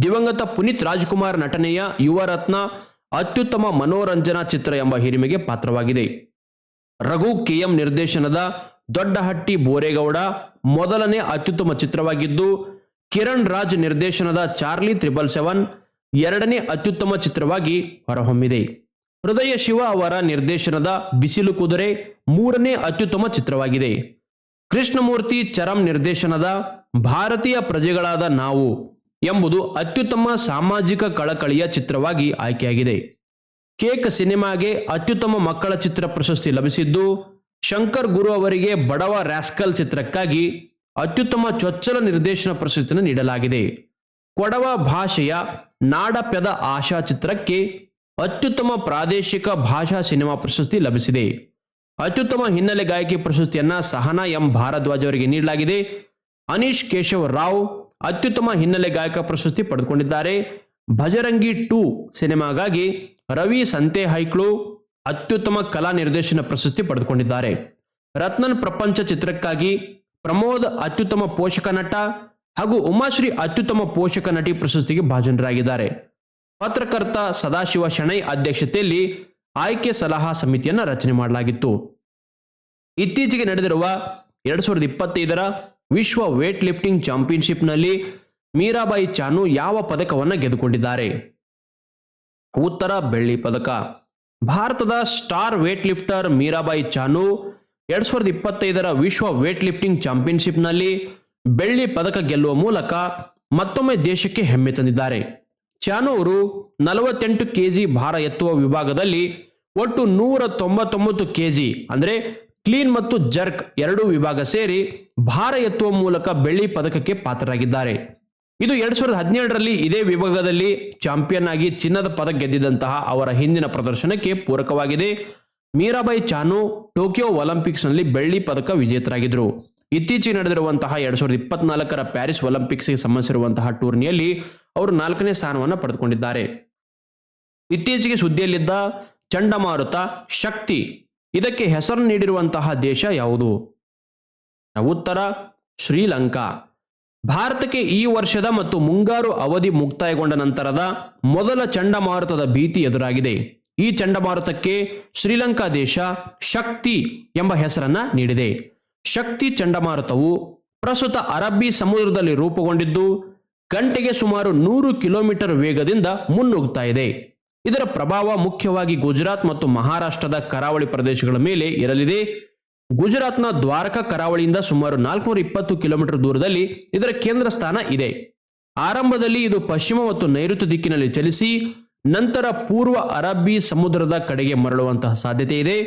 S1: ದಿವಂಗತ ಪುನೀತ್ ರಾಜ್ಕುಮಾರ್ ನಟನೆಯ ಯುವ ರತ್ನ ಅತ್ಯುತ್ತಮ ಮನೋರಂಜನಾ ಚಿತ್ರ ಎಂಬ ಹಿರಿಮೆಗೆ ಪಾತ್ರವಾಗಿದೆ. ರಘು ಕೆಎಂ ನಿರ್ದೇಶನದ ದೊಡ್ಡಹಟ್ಟಿ ಬೋರೇಗೌಡ ಮೊದಲನೇ ಅತ್ಯುತ್ತಮ ಚಿತ್ರವಾಗಿದ್ದು, ಕಿರಣ್ ರಾಜ್ ನಿರ್ದೇಶನದ ಚಾರ್ಲಿ ತ್ರಿಬಲ್ ಸೆವೆನ್ ಎರಡನೇ ಅತ್ಯುತ್ತಮ ಚಿತ್ರವಾಗಿ ಹೊರಹೊಮ್ಮಿದೆ. ಹೃದಯ ಶಿವ ಅವರ ನಿರ್ದೇಶನದ ಬಿಸಿಲು ಕುದುರೆ ಮೂರನೇ ಅತ್ಯುತ್ತಮ ಚಿತ್ರವಾಗಿದೆ. ಕೃಷ್ಣಮೂರ್ತಿ ಚರಂ ನಿರ್ದೇಶನದ ಭಾರತೀಯ ಪ್ರಜೆಗಳಾದ ನಾವು ಎಂಬುದು ಅತ್ಯುತ್ತಮ ಸಾಮಾಜಿಕ ಕಳಕಳಿಯ ಚಿತ್ರವಾಗಿ ಆಯ್ಕೆಯಾಗಿದೆ. ಕೇಕ್ ಸಿನಿಮಾಗೆ ಅತ್ಯುತ್ತಮ ಮಕ್ಕಳ ಚಿತ್ರ ಪ್ರಶಸ್ತಿ ಲಭಿಸಿದ್ದು, ಶಂಕರ್ ಗುರು ಅವರಿಗೆ ಬಡವ ರ್ಯಾಸ್ಕಲ್ ಚಿತ್ರಕ್ಕಾಗಿ ಅತ್ಯುತ್ತಮ ಚೊಚ್ಚಲ ನಿರ್ದೇಶನ ಪ್ರಶಸ್ತಿಯನ್ನು ನೀಡಲಾಗಿದೆ. ಕೊಡವ ಭಾಷೆಯ ನಾಡಪೆದ ಆಶಾ ಚಿತ್ರಕ್ಕೆ ಅತ್ಯುತ್ತಮ ಪ್ರಾದೇಶಿಕ ಭಾಷಾ ಸಿನಿಮಾ ಪ್ರಶಸ್ತಿ ಲಭಿಸಿದೆ. ಅತ್ಯುತ್ತಮ ಹಿನ್ನೆಲೆ ಗಾಯಕಿ ಪ್ರಶಸ್ತಿಯನ್ನ ಸಹನಾ ಎಂ ಭಾರದ್ವಾಜ್ ಅವರಿಗೆ ನೀಡಲಾಗಿದೆ. ಅನೀಶ್ ಕೇಶವ್ ರಾವ್ ಅತ್ಯುತ್ತಮ ಹಿನ್ನೆಲೆ ಗಾಯಕ ಪ್ರಶಸ್ತಿ ಪಡೆದುಕೊಂಡಿದ್ದಾರೆ. ಭಜರಂಗಿ ಟೂ ಸಿನಿಮಾಗಾಗಿ ರವಿ ಸಂತೆ ಹೈಕ್ಳು ಅತ್ಯುತ್ತಮ ಕಲಾ ನಿರ್ದೇಶನ ಪ್ರಶಸ್ತಿ ಪಡೆದುಕೊಂಡಿದ್ದಾರೆ. ರತ್ನನ್ ಪ್ರಪಂಚ ಚಿತ್ರಕ್ಕಾಗಿ ಪ್ರಮೋದ್ ಅತ್ಯುತ್ತಮ ಪೋಷಕ ನಟ ಹಾಗೂ ಉಮಾಶ್ರೀ ಅತ್ಯುತ್ತಮ ಪೋಷಕ ನಟಿ ಪ್ರಶಸ್ತಿಗೆ ಭಾಜನರಾಗಿದ್ದಾರೆ. ಪತ್ರಕರ್ತ ಸದಾಶಿವ ಶೆಣೈ ಅಧ್ಯಕ್ಷತೆಯಲ್ಲಿ ಆಯ್ಕೆ ಸಲಹಾ ಸಮಿತಿಯನ್ನು ರಚನೆ ಮಾಡಲಾಗಿತ್ತು. ಇತ್ತೀಚೆಗೆ ನಡೆದಿರುವ ಎರಡು ಸಾವಿರದ ಇಪ್ಪತ್ತೈದರ ವಿಶ್ವ ವೇಟ್ ಲಿಫ್ಟಿಂಗ್ ಚಾಂಪಿಯನ್ಶಿಪ್ನಲ್ಲಿ ಮೀರಾಬಾಯಿ ಚಾನು ಯಾವ ಪದಕವನ್ನು ಗೆದ್ದುಕೊಂಡಿದ್ದಾರೆ? ಉತ್ತರ ಬೆಳ್ಳಿ ಪದಕ. ಭಾರತದ star weightlifter Mirabai Chanu ಎರಡ್ ಸಾವಿರದ ಇಪ್ಪತ್ತೈದರ ವಿಶ್ವ ವೇಟ್ ಲಿಫ್ಟಿಂಗ್ ಚಾಂಪಿಯನ್ಶಿಪ್ನಲ್ಲಿ ಬೆಳ್ಳಿ ಪದಕ ಗೆಲ್ಲುವ ಮೂಲಕ ಮತ್ತೊಮ್ಮೆ ದೇಶಕ್ಕೆ ಹೆಮ್ಮೆ ತಂದಿದ್ದಾರೆ. ಚಾನು ಅವರು ನಲವತ್ತೆಂಟು ಕೆಜಿ ಭಾರ ಎತ್ತುವ ವಿಭಾಗದಲ್ಲಿ ಒಟ್ಟು ನೂರ ತೊಂಬತ್ತೊಂಬತ್ತು ಕೆಜಿ, ಅಂದರೆ ಕ್ಲೀನ್ ಮತ್ತು ಜರ್ಕ್ ಎರಡೂ ವಿಭಾಗ ಸೇರಿ ಭಾರ ಎತ್ತುವ ಮೂಲಕ ಬೆಳ್ಳಿ ಪದಕಕ್ಕೆ ಪಾತ್ರರಾಗಿದ್ದಾರೆ. ಇದು ಎರಡ್ ಸಾವಿರದ ಹದಿನೇಳರಲ್ಲಿ ಇದೇ ವಿಭಾಗದಲ್ಲಿ ಚಾಂಪಿಯನ್ ಆಗಿ ಚಿನ್ನದ ಪದಕ ಗೆದ್ದಿದಂತಹ ಅವರ ಹಿಂದಿನ ಪ್ರದರ್ಶನಕ್ಕೆ ಪೂರಕವಾಗಿದೆ. ಮೀರಾಬಾಯಿ ಚಾನು ಟೋಕಿಯೋ ಒಲಿಂಪಿಕ್ಸ್ನಲ್ಲಿ ಬೆಳ್ಳಿ ಪದಕ ವಿಜೇತರಾಗಿದ್ದರು. ಇತ್ತೀಚೆಗೆ ನಡೆದಿರುವಂತಹ ಎರಡ್ ಸಾವಿರದ ಇಪ್ಪತ್ನಾಲ್ಕರ ಪ್ಯಾರಿಸ್ ಒಲಿಂಪಿಕ್ಸ್ಗೆ ಸಂಬಂಧಿಸಿರುವಂತಹ ಟೂರ್ನಿಯಲ್ಲಿ ಅವರು ನಾಲ್ಕನೇ ಸ್ಥಾನವನ್ನು ಪಡೆದುಕೊಂಡಿದ್ದಾರೆ. ಇತ್ತೀಚೆಗೆ ಸುದ್ದಿಯಲ್ಲಿದ್ದ ಚಂಡಮಾರುತ ಶಕ್ತಿ ಇದಕ್ಕೆ ಹೆಸರು ನೀಡಿರುವಂತಹ ದೇಶ ಯಾವುದು? ಉತ್ತರ, ಶ್ರೀಲಂಕಾ. ಭಾರತಕ್ಕೆ ಈ ವರ್ಷದ ಮತ್ತು ಮುಂಗಾರು ಅವಧಿ ಮುಕ್ತಾಯಗೊಂಡ ನಂತರದ ಮೊದಲ ಚಂಡಮಾರುತದ ಭೀತಿ ಎದುರಾಗಿದೆ. ಈ ಚಂಡಮಾರುತಕ್ಕೆ ಶ್ರೀಲಂಕಾ ದೇಶ ಶಕ್ತಿ ಎಂಬ ಹೆಸರನ್ನ ನೀಡಿದೆ. ಶಕ್ತಿ ಚಂಡಮಾರುತವು ಪ್ರಸ್ತುತ ಅರಬ್ಬಿ ಸಮುದ್ರದಲ್ಲಿ ರೂಪುಗೊಂಡಿದ್ದು, ಗಂಟೆಗೆ ಸುಮಾರು ನೂರು ಕಿಲೋಮೀಟರ್ ವೇಗದಿಂದ ಮುನ್ನುಗ್ತಾ ಇದೆ. ಇದರ ಪ್ರಭಾವ ಮುಖ್ಯವಾಗಿ ಗುಜರಾತ್ ಮತ್ತು ಮಹಾರಾಷ್ಟ್ರದ ಕರಾವಳಿ ಪ್ರದೇಶಗಳ ಮೇಲೆ ಇರಲಿದೆ. ಗುಜರಾತ್ನ ದ್ವಾರಕಾ ಕರಾವಳಿಯಿಂದ ಸುಮಾರು ನಾಲ್ಕುನೂರ ಇಪ್ಪತ್ತು ಕಿಲೋಮೀಟರ್ ದೂರದಲ್ಲಿ ಇದರ ಕೇಂದ್ರ ಸ್ಥಾನ ಇದೆ. ಆರಂಭದಲ್ಲಿ ಇದು ಪಶ್ಚಿಮ ಮತ್ತು ನೈಋತ್ಯ ದಿಕ್ಕಿನಲ್ಲಿ ಚಲಿಸಿ, ನಂತರ ಪೂರ್ವ ಅರಬ್ಬಿ ಸಮುದ್ರದ ಕಡೆಗೆ ಮರಳುವಂತಹ ಸಾಧ್ಯತೆ ಇದೆ.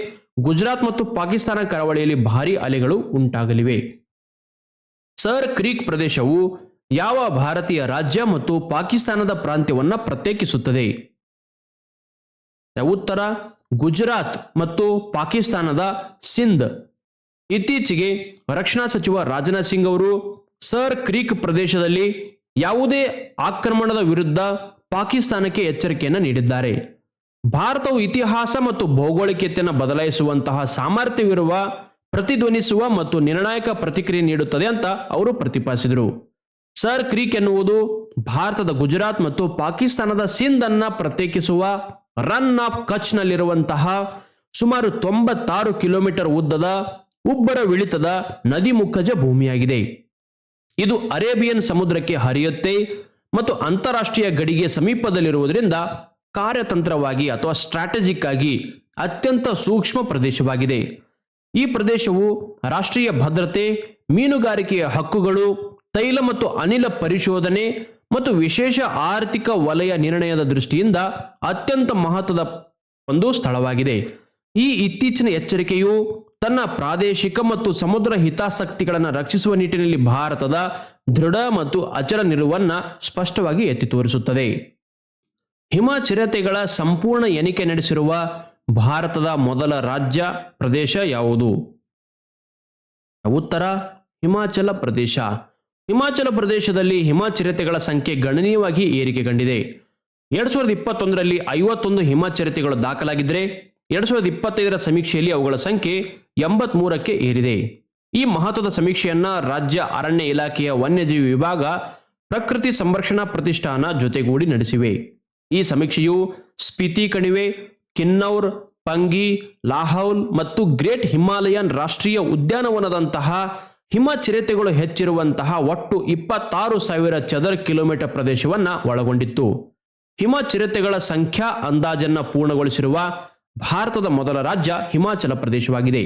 S1: ಗುಜರಾತ್ ಮತ್ತು ಪಾಕಿಸ್ತಾನ ಕರಾವಳಿಯಲ್ಲಿ ಭಾರೀ ಅಲೆಗಳು ಉಂಟಾಗಲಿವೆ. ಸರ್ ಕ್ರೀಕ್ ಪ್ರದೇಶವು ಯಾವ ಭಾರತೀಯ ರಾಜ್ಯ ಮತ್ತು ಪಾಕಿಸ್ತಾನದ ಪ್ರಾಂತ್ಯವನ್ನು ಪ್ರತ್ಯೇಕಿಸುತ್ತದೆ? ಉತ್ತರ ಗುಜರಾತ್ ಮತ್ತು ಪಾಕಿಸ್ತಾನದ ಸಿಂಧ್. ಇತ್ತೀಚೆಗೆ ರಕ್ಷಣಾ ಸಚಿವ ರಾಜನಾಥ್ ಸಿಂಗ್ ಅವರು ಸರ್ ಕ್ರೀಕ್ ಪ್ರದೇಶದಲ್ಲಿ ಯಾವುದೇ ಆಕ್ರಮಣದ ವಿರುದ್ಧ ಪಾಕಿಸ್ತಾನಕ್ಕೆ ಎಚ್ಚರಿಕೆಯನ್ನು ನೀಡಿದ್ದಾರೆ. ಭಾರತವು ಇತಿಹಾಸ ಮತ್ತು ಭೌಗೋಳಿಕತೆಯನ್ನು ಬದಲಾಯಿಸುವಂತಹ ಸಾಮರ್ಥ್ಯವಿರುವ, ಪ್ರತಿಧ್ವನಿಸುವ ಮತ್ತು ನಿರ್ಣಾಯಕ ಪ್ರತಿಕ್ರಿಯೆ ನೀಡುತ್ತದೆ ಅಂತ ಅವರು ಪ್ರತಿಪಾದಿಸಿದರು. ಸರ್ ಕ್ರೀಕ್ ಎನ್ನುವುದು ಭಾರತದ ಗುಜರಾತ್ ಮತ್ತು ಪಾಕಿಸ್ತಾನದ ಸಿಂಧ್ ಅನ್ನ ಪ್ರತ್ಯೇಕಿಸುವ ರನ್ ಆಫ್ ಕಚ್ನಲ್ಲಿರುವಂತಹ ಸುಮಾರು ತೊಂಬತ್ತಾರು ಕಿಲೋಮೀಟರ್ ಉದ್ದದ ಉಬ್ಬರ ವಿಳಿತದ ನದಿ ಮುಖಜ ಭೂಮಿಯಾಗಿದೆ. ಇದು ಅರೇಬಿಯನ್ ಸಮುದ್ರಕ್ಕೆ ಹರಿಯುತ್ತೆ ಮತ್ತು ಅಂತಾರಾಷ್ಟ್ರೀಯ ಗಡಿಗೆ ಸಮೀಪದಲ್ಲಿರುವುದರಿಂದ ಕಾರ್ಯತಂತ್ರವಾಗಿ ಅಥವಾ ಸ್ಟ್ರಾಟಜಿಕ್ ಆಗಿ ಅತ್ಯಂತ ಸೂಕ್ಷ್ಮ ಪ್ರದೇಶವಾಗಿದೆ. ಈ ಪ್ರದೇಶವು ರಾಷ್ಟ್ರೀಯ ಭದ್ರತೆ, ಮೀನುಗಾರಿಕೆಯ ಹಕ್ಕುಗಳು, ತೈಲ ಮತ್ತು ಅನಿಲ ಪರಿಶೋಧನೆ ಮತ್ತು ವಿಶೇಷ ಆರ್ಥಿಕ ವಲಯ ನಿರ್ಣಯದ ದೃಷ್ಟಿಯಿಂದ ಅತ್ಯಂತ ಮಹತ್ವದ ಒಂದು ಸ್ಥಳವಾಗಿದೆ. ಈ ಇತ್ತೀಚಿನ ಎಚ್ಚರಿಕೆಯು ತನ್ನ ಪ್ರಾದೇಶಿಕ ಮತ್ತು ಸಮುದ್ರ ಹಿತಾಸಕ್ತಿಗಳನ್ನು ರಕ್ಷಿಸುವ ನಿಟ್ಟಿನಲ್ಲಿ ಭಾರತದ ದೃಢ ಮತ್ತು ಅಚಲ ನಿಲುವನ್ನು ಸ್ಪಷ್ಟವಾಗಿ ಎತ್ತಿ ತೋರಿಸುತ್ತದೆ. ಹಿಮಚಿರತೆಗಳ ಸಂಪೂರ್ಣ ಎಣಿಕೆ ನಡೆಸಿರುವ ಭಾರತದ ಮೊದಲ ರಾಜ್ಯ ಪ್ರದೇಶ ಯಾವುದು? ಉತ್ತರ ಹಿಮಾಚಲ ಪ್ರದೇಶ. ಹಿಮಾಚಲ ಪ್ರದೇಶದಲ್ಲಿ ಹಿಮಚಿರತೆಗಳ ಸಂಖ್ಯೆ ಗಣನೀಯವಾಗಿ ಏರಿಕೆ ಕಂಡಿದೆ ಎರಡ್ ಸಾವಿರದ ಇಪ್ಪತ್ತೊಂದರಲ್ಲಿ ಐವತ್ತೊಂದು ಹಿಮಚಿರತೆಗಳು ದಾಖಲಾಗಿದ್ದರೆ, ಎರಡ್ ಸಾವಿರದ ಇಪ್ಪತ್ತೈದರ ಸಮೀಕ್ಷೆಯಲ್ಲಿ ಅವುಗಳ ಸಂಖ್ಯೆ ಎಂಬತ್ಮೂರಕ್ಕೆ ಏರಿದೆ. ಈ ಮಹತ್ವದ ಸಮೀಕ್ಷೆಯನ್ನ ರಾಜ್ಯ ಅರಣ್ಯ ಇಲಾಖೆಯ ವನ್ಯಜೀವಿ ವಿಭಾಗ ಪ್ರಕೃತಿ ಸಂರಕ್ಷಣಾ ಪ್ರತಿಷ್ಠಾನ ಜೊತೆಗೂಡಿ ನಡೆಸಿವೆ. ಈ ಸಮೀಕ್ಷೆಯು ಸ್ಪಿತಿ ಕಣಿವೆ, ಕಿನ್ನೌರ್, ಪಂಗಿ, ಲಾಹೌಲ್ ಮತ್ತು ಗ್ರೇಟ್ ಹಿಮಾಲಯನ್ ರಾಷ್ಟ್ರೀಯ ಉದ್ಯಾನವನದಂತಹ ಹಿಮಚಿರತೆಗಳು ಹೆಚ್ಚಿರುವಂತಹ ಒಟ್ಟು ಇಪ್ಪತ್ತಾರು ಸಾವಿರ ಚದರ ಕಿಲೋಮೀಟರ್ ಪ್ರದೇಶವನ್ನ ಒಳಗೊಂಡಿತ್ತು. ಹಿಮಚಿರತೆಗಳ ಸಂಖ್ಯಾ ಅಂದಾಜನ್ನ ಪೂರ್ಣಗೊಳಿಸಿರುವ ಭಾರತದ ಮೊದಲ ರಾಜ್ಯ ಹಿಮಾಚಲ ಪ್ರದೇಶವಾಗಿದೆ.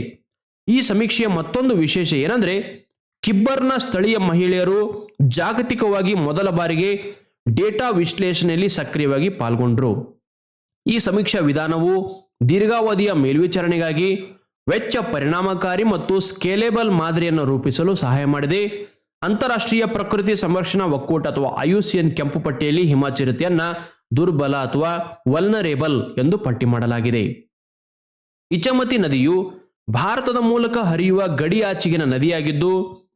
S1: ಈ ಸಮೀಕ್ಷೆಯ ಮತ್ತೊಂದು ವಿಶೇಷ ಏನಂದ್ರೆ, ಕಿಬ್ಬರ್ನ ಸ್ಥಳೀಯ ಮಹಿಳೆಯರು ಜಾಗತಿಕವಾಗಿ ಮೊದಲ ಬಾರಿಗೆ ಡೇಟಾ ವಿಶ್ಲೇಷಣೆಯಲ್ಲಿ ಸಕ್ರಿಯವಾಗಿ ಪಾಲ್ಗೊಂಡರು. ಈ ಸಮೀಕ್ಷಾ ವಿಧಾನವು ದೀರ್ಘಾವಧಿಯ ಮೇಲ್ವಿಚಾರಣೆಗಾಗಿ ವೆಚ್ಚ ಪರಿಣಾಮಕಾರಿ ಮತ್ತು ಸ್ಕೇಲೆಬಲ್ ಮಾದರಿಯನ್ನು ರೂಪಿಸಲು ಸಹಾಯ ಮಾಡಿದೆ. ಅಂತಾರಾಷ್ಟ್ರೀಯ ಪ್ರಕೃತಿ ಸಂರಕ್ಷಣಾ ಒಕ್ಕೂಟ ಅಥವಾ ಐಯುಸಿಎನ್ ಕೆಂಪು ಪಟ್ಟಿಯಲ್ಲಿ ಹಿಮಾಚಿರತೆಯನ್ನ ದುರ್ಬಲ ಅಥವಾ ವಲ್ನರೇಬಲ್ ಎಂದು ಪಟ್ಟಿ ಮಾಡಲಾಗಿದೆ. ಇಚಮತಿ ನದಿಯು ಭಾರತದ ಮೂಲಕ ಹರಿಯುವ ಗಡಿಯಾಚೆಗಿನ ನದಿಯಾಗಿದ್ದು,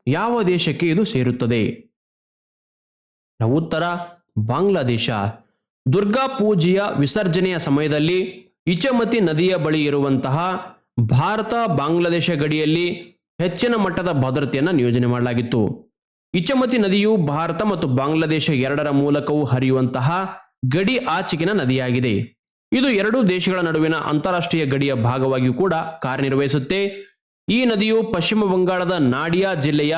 S1: ಯಾವ ದೇಶಕ್ಕೆ ಇದು ಸೇರುತ್ತದೆ? ಉತ್ತರ, ಬಾಂಗ್ಲಾದೇಶ. ದುರ್ಗಾ ಪೂಜೆಯ ವಿಸರ್ಜನೆಯ ಸಮಯದಲ್ಲಿ ಇಚಮತಿ ನದಿಯ ಬಳಿ ಇರುವಂತಹ ಭಾರತ ಬಾಂಗ್ಲಾದೇಶ ಗಡಿಯಲ್ಲಿ ಹೆಚ್ಚಿನ ಮಟ್ಟದ ಭದ್ರತೆಯನ್ನು ನಿಯೋಜನೆ ಮಾಡಲಾಗಿತ್ತು. ಇಚಮತಿ ನದಿಯು ಭಾರತ ಮತ್ತು ಬಾಂಗ್ಲಾದೇಶ ಎರಡರ ಮೂಲಕವೂ ಹರಿಯುವಂತಹ ಗಡಿ ಆಚೆಗಿನ ನದಿಯಾಗಿದೆ. ಇದು ಎರಡೂ ದೇಶಗಳ ನಡುವಿನ ಅಂತಾರಾಷ್ಟ್ರೀಯ ಗಡಿಯ ಭಾಗವಾಗಿಯೂ ಕೂಡ ಕಾರ್ಯನಿರ್ವಹಿಸುತ್ತೆ. ಈ ನದಿಯು ಪಶ್ಚಿಮ ಬಂಗಾಳದ ನಾಡಿಯಾ ಜಿಲ್ಲೆಯ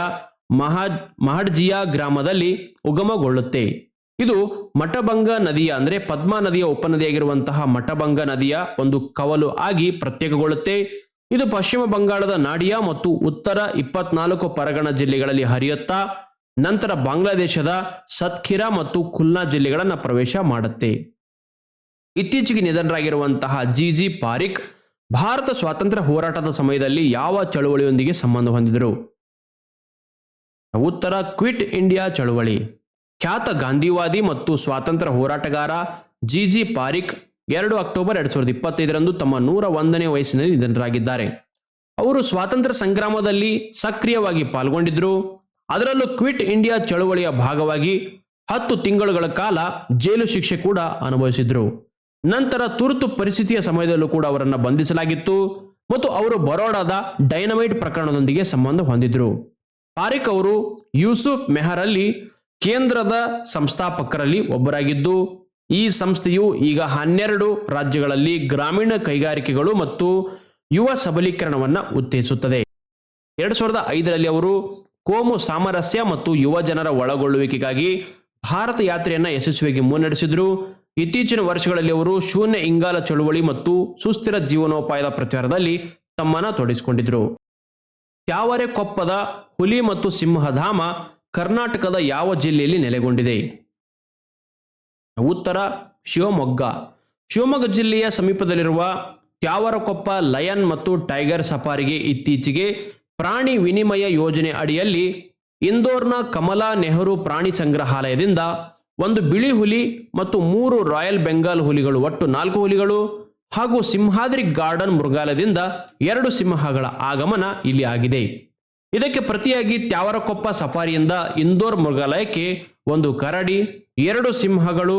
S1: ಮಹಾ ಮಹಡ್ಜಿಯಾ ಗ್ರಾಮದಲ್ಲಿ ಉಗಮಗೊಳ್ಳುತ್ತೆ. ಇದು ಮಠಭಂಗ ನದಿಯ ಅಂದ್ರೆ ಪದ್ಮಾ ನದಿಯ ಉಪನದಿಯಾಗಿರುವಂತಹ ಮಠಭಂಗ ನದಿಯ ಒಂದು ಕವಲು ಆಗಿ ಪ್ರತ್ಯೇಕಗೊಳ್ಳುತ್ತೆ. ಇದು ಪಶ್ಚಿಮ ಬಂಗಾಳದ ನಾಡಿಯಾ ಮತ್ತು ಉತ್ತರ ಇಪ್ಪತ್ನಾಲ್ಕು ಪರಗಣ ಜಿಲ್ಲೆಗಳಲ್ಲಿ ಹರಿಯುತ್ತಾ, ನಂತರ ಬಾಂಗ್ಲಾದೇಶದ ಸತ್ಖಿರಾ ಮತ್ತು ಖುಲ್ನಾ ಜಿಲ್ಲೆಗಳನ್ನು ಪ್ರವೇಶ ಮಾಡುತ್ತೆ. ಇತ್ತೀಚೆಗೆ ನಿಧನರಾಗಿರುವಂತಹ ಜಿ ಜಿ ಪಾರಿಕ್ ಭಾರತ ಸ್ವಾತಂತ್ರ್ಯ ಹೋರಾಟದ ಸಮಯದಲ್ಲಿ ಯಾವ ಚಳುವಳಿಯೊಂದಿಗೆ ಸಂಬಂಧ ಹೊಂದಿದರು? ಉತ್ತರ ಕ್ವಿಟ್ ಇಂಡಿಯಾ ಚಳುವಳಿ. ಖ್ಯಾತ ಗಾಂಧಿವಾದಿ ಮತ್ತು ಸ್ವಾತಂತ್ರ್ಯ ಹೋರಾಟಗಾರ ಜಿ ಜಿ ಪಾರಿಕ್ ಎರಡು ಅಕ್ಟೋಬರ್ ಎರಡ್ ಸಾವಿರದ ಇಪ್ಪತ್ತೈದರಂದು ತಮ್ಮ ನೂರ ಒಂದನೇ ವಯಸ್ಸಿನಲ್ಲಿ ನಿಧನರಾಗಿದ್ದಾರೆ. ಅವರು ಸ್ವಾತಂತ್ರ್ಯ ಸಂಗ್ರಾಮದಲ್ಲಿ ಸಕ್ರಿಯವಾಗಿ ಪಾಲ್ಗೊಂಡಿದ್ದರು ಅದರಲ್ಲೂ ಕ್ವಿಟ್ ಇಂಡಿಯಾ ಚಳುವಳಿಯ ಭಾಗವಾಗಿ ಹತ್ತು ತಿಂಗಳುಗಳ ಕಾಲ ಜೈಲು ಶಿಕ್ಷೆ ಕೂಡ ಅನುಭವಿಸಿದ್ರು. ನಂತರ ತುರ್ತು ಪರಿಸ್ಥಿತಿಯ ಸಮಯದಲ್ಲೂ ಕೂಡ ಅವರನ್ನು ಬಂಧಿಸಲಾಗಿತ್ತು ಮತ್ತು ಅವರು ಬರೋಡಾದ ಡೈನಮೈಟ್ ಪ್ರಕರಣದೊಂದಿಗೆ ಸಂಬಂಧ ಹೊಂದಿದ್ರು. ಪಾರಿಕ್ ಅವರು ಯೂಸುಫ್ ಮೆಹರಲ್ಲಿ ಕೇಂದ್ರದ ಸಂಸ್ಥಾಪಕರಲ್ಲಿ ಒಬ್ಬರಾಗಿದ್ದು, ಈ ಸಂಸ್ಥೆಯು ಈಗ ಹನ್ನೆರಡು ರಾಜ್ಯಗಳಲ್ಲಿ ಗ್ರಾಮೀಣ ಕೈಗಾರಿಕೆಗಳು ಮತ್ತು ಯುವ ಸಬಲೀಕರಣವನ್ನು ಉತ್ತೇಜಿಸುತ್ತದೆ. ಎರಡು ಸಾವಿರದ ಐದರಲ್ಲಿ ಅವರು ಕೋಮು ಸಾಮರಸ್ಯ ಮತ್ತು ಯುವ ಜನರ ಒಳಗೊಳ್ಳುವಿಕೆಗಾಗಿ ಭಾರತ ಯಾತ್ರೆಯನ್ನು ಯಶಸ್ವಿಯಾಗಿ ಮುನ್ನಡೆಸಿದರು. ಇತ್ತೀಚಿನ ವರ್ಷಗಳಲ್ಲಿ ಅವರು ಶೂನ್ಯ ಇಂಗಾಲ ಚಳುವಳಿ ಮತ್ತು ಸುಸ್ಥಿರ ಜೀವನೋಪಾಯದ ಪ್ರಚಾರದಲ್ಲಿ ತಮ್ಮನ್ನು ತೊಡಗಿಸಿಕೊಂಡಿದ್ರು. ತ್ಯಾವರೆ ಕೊಪ್ಪದ ಹುಲಿ ಮತ್ತು ಸಿಂಹಧಾಮ ಕರ್ನಾಟಕದ ಯಾವ ಜಿಲ್ಲೆಯಲ್ಲಿ ನೆಲೆಗೊಂಡಿದೆ? ಉತ್ತರ ಶಿವಮೊಗ್ಗ. ಶಿವಮೊಗ್ಗ ಜಿಲ್ಲೆಯ ಸಮೀಪದಲ್ಲಿರುವ ತ್ಯಾವರಕೊಪ್ಪ ಲಯನ್ ಮತ್ತು ಟೈಗರ್ ಸಫಾರಿಗೆ ಇತ್ತೀಚೆಗೆ ಪ್ರಾಣಿ ವಿನಿಮಯ ಯೋಜನೆ ಅಡಿಯಲ್ಲಿ ಇಂದೋರ್ನ ಕಮಲಾ ನೆಹರು ಪ್ರಾಣಿ ಸಂಗ್ರಹಾಲಯದಿಂದ ಒಂದು ಬಿಳಿ ಹುಲಿ ಮತ್ತು ಮೂರು ರಾಯಲ್ ಬೆಂಗಾಲ್ ಹುಲಿಗಳು, ಒಟ್ಟು ನಾಲ್ಕು ಹುಲಿಗಳು ಹಾಗೂ ಸಿಂಹಾದ್ರಿ ಗಾರ್ಡನ್ ಮೃಗಾಲಯದಿಂದ ಎರಡು ಸಿಂಹಗಳ ಆಗಮನ ಇಲ್ಲಿ ಆಗಿದೆ. ಇದಕ್ಕೆ ಪ್ರತಿಯಾಗಿ ತ್ಯಾವರಕೊಪ್ಪ ಸಫಾರಿಯಿಂದ ಇಂದೋರ್ ಮೃಗಾಲಯಕ್ಕೆ ಒಂದು ಕರಡಿ, ಎರಡು ಸಿಂಹಗಳು,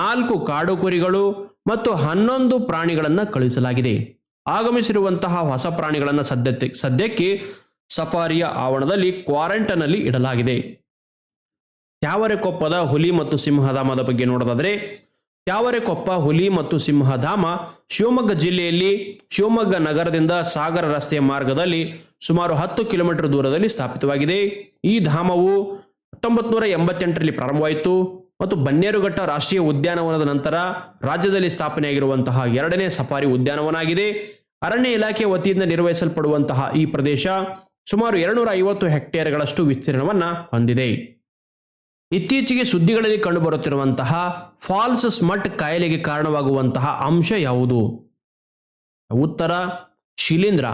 S1: ನಾಲ್ಕು ಕಾಡು ಕುರಿಗಳು ಮತ್ತು ಹನ್ನೊಂದು ಪ್ರಾಣಿಗಳನ್ನು ಕಳುಹಿಸಲಾಗಿದೆ ಆಗಮಿಸಿರುವಂತಹ ಹೊಸ ಪ್ರಾಣಿಗಳನ್ನು ಸದ್ಯಕ್ಕೆ ಸದ್ಯಕ್ಕೆ ಸಫಾರಿಯ ಆವರಣದಲ್ಲಿ ಕ್ವಾರಂಟೈನಲ್ಲಿ ಇಡಲಾಗಿದೆ. ತ್ಯಾವರೆಕೊಪ್ಪದ ಹುಲಿ ಮತ್ತು ಸಿಂಹಧಾಮದ ಬಗ್ಗೆ ನೋಡೋದಾದರೆ, ತ್ಯಾವರೆಕೊಪ್ಪ ಹುಲಿ ಮತ್ತು ಸಿಂಹಧಾಮ ಶಿವಮೊಗ್ಗ ಜಿಲ್ಲೆಯಲ್ಲಿ ಶಿವಮೊಗ್ಗ ನಗರದಿಂದ ಸಾಗರ ರಸ್ತೆಯ ಮಾರ್ಗದಲ್ಲಿ ಸುಮಾರು ಹತ್ತು ಕಿಲೋಮೀಟರ್ ದೂರದಲ್ಲಿ ಸ್ಥಾಪಿತವಾಗಿದೆ. ಈ ಧಾಮವು ಹತ್ತೊಂಬತ್ತು ನೂರ ಎಂಬತ್ತೆಂಟರಲ್ಲಿ ಪ್ರಾರಂಭವಾಯಿತು ಮತ್ತು ಬನ್ನೇರುಘಟ್ಟ ರಾಷ್ಟ್ರೀಯ ಉದ್ಯಾನವನದ ನಂತರ ರಾಜ್ಯದಲ್ಲಿ ಸ್ಥಾಪನೆಯಾಗಿರುವಂತಹ ಎರಡನೇ ಸಫಾರಿ ಉದ್ಯಾನವನ ಆಗಿದೆ ಅರಣ್ಯ ಇಲಾಖೆ ವತಿಯಿಂದ ನಿರ್ವಹಿಸಲ್ಪಡುವಂತಹ ಈ ಪ್ರದೇಶ ಸುಮಾರು ಎರಡುನೂರ ಐವತ್ತು ಹೆಕ್ಟೇರ್ಗಳಷ್ಟು ವಿಸ್ತೀರ್ಣವನ್ನು ಹೊಂದಿದೆ. ಇತ್ತೀಚೆಗೆ ಸುದ್ದಿಗಳಲ್ಲಿ ಕಂಡುಬರುತ್ತಿರುವಂತಹ ಫಾಲ್ಸ್ ಸ್ಮಟ್ ಕಾಯಿಲೆಗೆ ಕಾರಣವಾಗುವಂತಹ ಅಂಶ ಯಾವುದು? ಉತ್ತರ, ಶಿಲೀಂಧ್ರ.